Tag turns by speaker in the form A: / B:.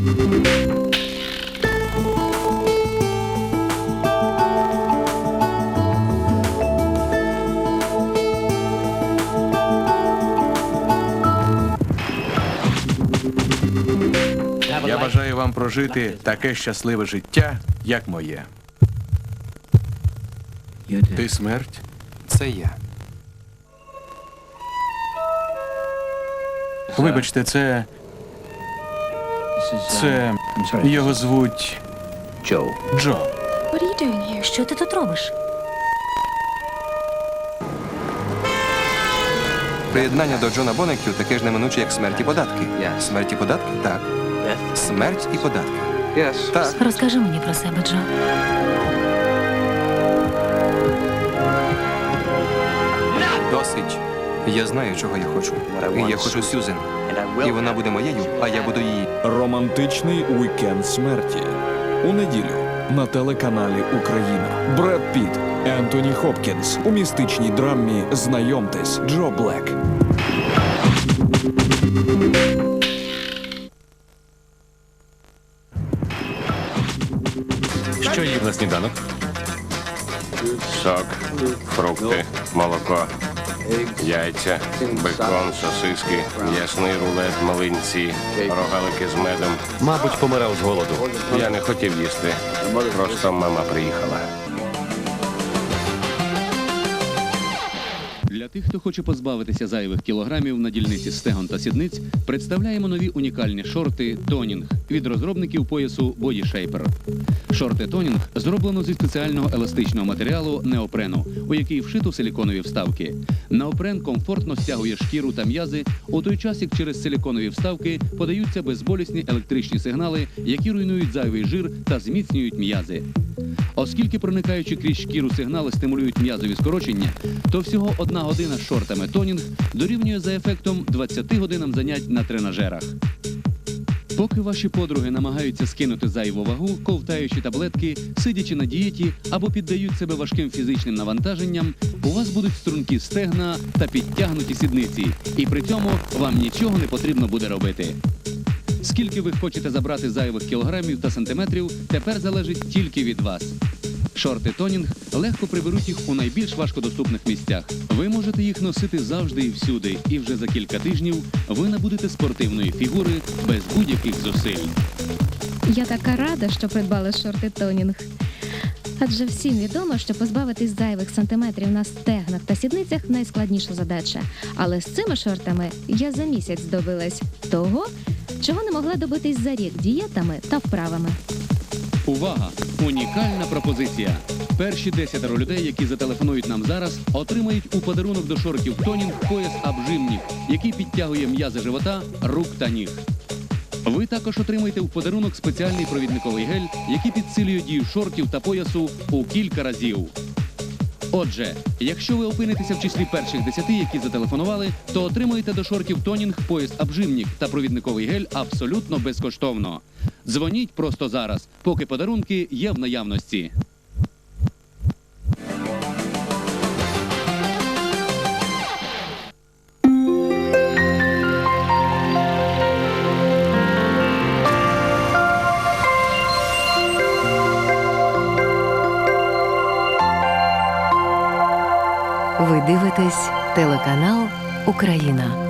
A: Я бажаю вам прожити таке щасливе життя, як моє. Ти смерть?
B: Це я.
A: Вибачте, це. Це. Його звуть Джо.
C: Джо. Що ти тут робиш?
B: Приєднання до Джона Бонекю таке ж неминуче, як смерть і податки.
D: Yes.
B: Смерть і податки? Так. Смерть і податки.
D: Yes.
B: Так.
C: Розкажи мені про себе, Джо.
B: Я знаю, чого я хочу. І я хочу Сюзен. І вона буде моєю, а я буду її.
E: Романтичний уікенд смерті. У неділю на телеканалі Україна. Бред Піт, Ентоні Хопкінс у містичній драмі Знайомтесь Джо Блек.
F: Що їв на сніданок? Сок, фрукти, молоко, яйця, бекон, сосиски, м'ясний рулет, малинці, рогалики з медом. Мабуть, помирав з голоду. Я не хотів їсти. Просто мама приїхала.
G: Тих, хто хоче позбавитися зайвих кілограмів на дільниці стегон та сідниць, представляємо нові унікальні шорти Тонінг від розробників поясу Body Shaper. Шорти Тонінг зроблено зі спеціального еластичного матеріалу неопрену, у який вшито силіконові вставки. Неопрен комфортно стягує шкіру та м'язи, у той час як через силіконові вставки подаються безболісні електричні сигнали, які руйнують зайвий жир та зміцнюють м'язи. Оскільки проникаючи крізь шкіру сигнали стимулюють м'язові скорочення, то всього одна година з шортами тонінг дорівнює за ефектом 20 годинам занять на тренажерах. Поки ваші подруги намагаються скинути зайву вагу, ковтаючи таблетки, сидячи на дієті або піддають себе важким фізичним навантаженням, у вас будуть стрункі стегна та підтягнуті сідниці, і при цьому вам нічого не потрібно буде робити. Скільки ви хочете забрати зайвих кілограмів та сантиметрів, тепер залежить тільки від вас. Шорти Тонінг легко приберуть їх у найбільш важкодоступних місцях. Ви можете їх носити завжди і всюди, і вже за кілька тижнів ви набудете спортивної фігури без будь-яких зусиль.
H: Я така рада, що придбали шорти Тонінг. Адже всім відомо, що позбавитись зайвих сантиметрів на стегнах та сідницях найскладніша задача. Але з цими шортами я за місяць добилась того, чого не могла добитись за рік дієтами та вправами.
G: Увага! Унікальна пропозиція. Перші десятеро людей, які зателефонують нам зараз, отримають у подарунок до шортів Тонінг пояс обжимник, який підтягує м'язи живота, рук та ніг. Ви також отримаєте у подарунок спеціальний провідниковий гель, який підсилює дію шортів та поясу у кілька разів. Отже, якщо ви опинитеся в числі перших десяти, які зателефонували, то отримуєте до шортів тонінг, пояс обжимник та провідниковий гель абсолютно безкоштовно. Дзвоніть просто зараз, поки подарунки є в наявності.
I: Ви дивитесь телеканал Україна.